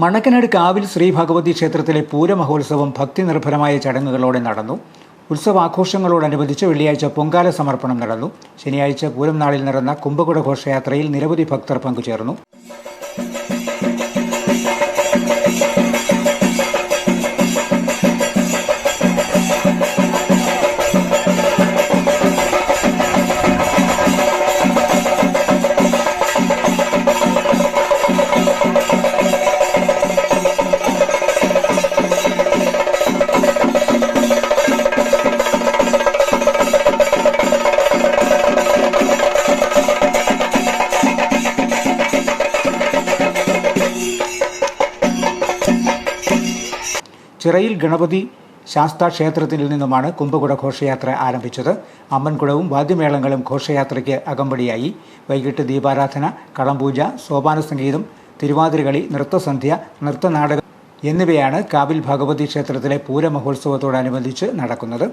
മണക്കനാട് കാവിൽ ശ്രീ ഭഗവതി ക്ഷേത്രത്തിലെ പൂരമഹോത്സവം ഭക്തി നിർഭരമായ ചടങ്ങുകളോടെ നടന്നു. ഉത്സവാഘോഷങ്ങളോടനുബന്ധിച്ച് വെള്ളിയാഴ്ച പൊങ്കാല സമർപ്പണം നടന്നു. ശനിയാഴ്ച പൂരം നാളിൽ നടന്ന കുംഭകുട ഘോഷയാത്രയിൽ നിരവധി ഭക്തർ പങ്കുചേർന്നു. ചിറയിൽ ഗണപതി ശാസ്താ ക്ഷേത്രത്തിൽ നിന്നുമാണ് കുംഭകുട ഘോഷയാത്ര ആരംഭിച്ചത്. അമ്മൻകുടവും വാദ്യമേളങ്ങളും ഘോഷയാത്രയ്ക്ക് അകമ്പടിയായി. വൈകിട്ട് ദീപാരാധന കളംപൂജ സോപാന സംഗീതം തിരുവാതിരകളി നൃത്തസന്ധ്യ നൃത്തനാടകം എന്നിവയാണ് കാവിൽ ഭഗവതി ക്ഷേത്രത്തിലെ പൂരമഹോത്സവത്തോടനുബന്ധിച്ച് നടക്കുന്നത്.